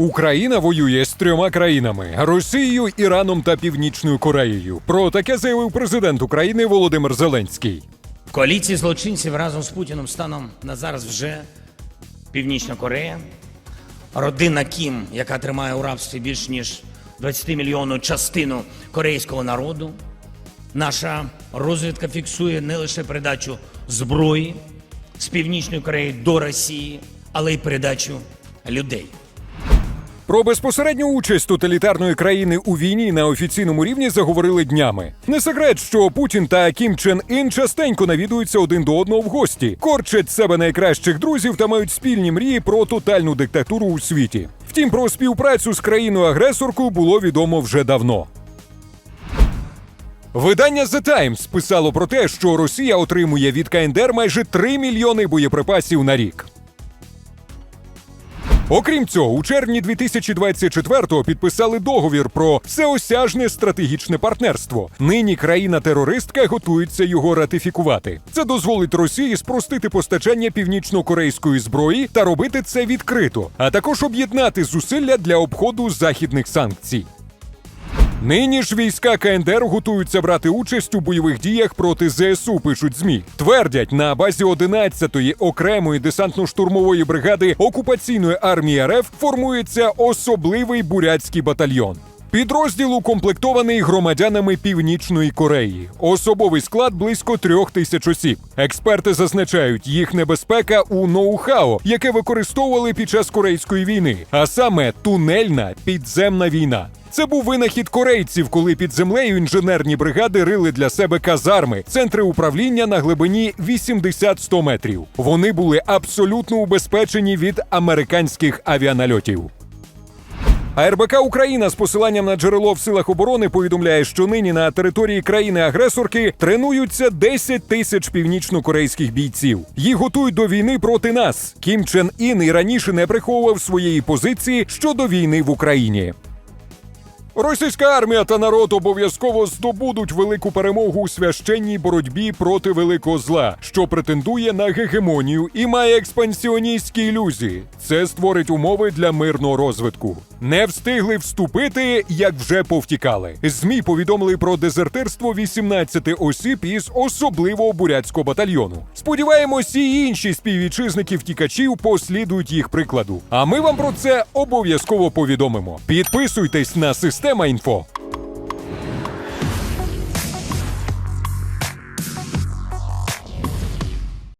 Україна воює з трьома країнами: Росією, Іраном та Північною Кореєю. Про таке заявив президент України Володимир Зеленський. Коаліції злочинців разом з Путіним станом на зараз вже Північна Корея, родина Кім, яка тримає у рабстві більш ніж 20 мільйонну частину корейського народу. Наша розвідка фіксує не лише передачу зброї з Північної Кореї до Росії, але й передачу людей. Про безпосередню участь тоталітарної країни у війні на офіційному рівні заговорили днями. Не секрет, що Путін та Кім Чен Ін частенько навідуються один до одного в гості, корчать себе найкращих друзів та мають спільні мрії про тотальну диктатуру у світі. Втім, про співпрацю з країною-агресоркою було відомо вже давно. Видання The Times писало про те, що Росія отримує від КНДР майже 3 мільйони боєприпасів на рік. Окрім цього, у червні 2024-го підписали договір про всеосяжне стратегічне партнерство. Нині країна-терористка готується його ратифікувати. Це дозволить Росії спростити постачання північно-корейської зброї та робити це відкрито, а також об'єднати зусилля для обходу західних санкцій. Нині ж війська КНДР готуються брати участь у бойових діях проти ЗСУ. Пишуть змі. Твердять, на базі 11-ї окремої десантно-штурмової бригади окупаційної армії РФ формується особливий бурятський батальйон. Підрозділ укомплектований громадянами Північної Кореї. Особовий склад близько трьох тисяч осіб. Експерти зазначають, їх небезпека у ноу-хау, яке використовували під час корейської війни, а саме тунельна підземна війна. Це був винахід корейців, коли під землею інженерні бригади рили для себе казарми, центри управління на глибині 80-100 метрів. Вони були абсолютно убезпечені від американських авіанальотів. А РБК Україна з посиланням на джерело в силах оборони повідомляє, що нині на території країни-агресорки тренуються 10 тисяч північно-корейських бійців. Їх готують до війни проти нас. Кім Чен Ін і раніше не приховував своєї позиції щодо війни в Україні. Російська армія та народ обов'язково здобудуть велику перемогу у священній боротьбі проти великого зла, що претендує на гегемонію і має експансіоністські ілюзії. Це створить умови для мирного розвитку. Не встигли вступити, як вже повтікали. Змі повідомили про дезертирство 18 осіб із особливого бурятського батальйону. Сподіваємось, і інші співвітчизників втікачів послідують їх прикладу. А ми вам про це обов'язково повідомимо. Підписуйтесь на система інфо.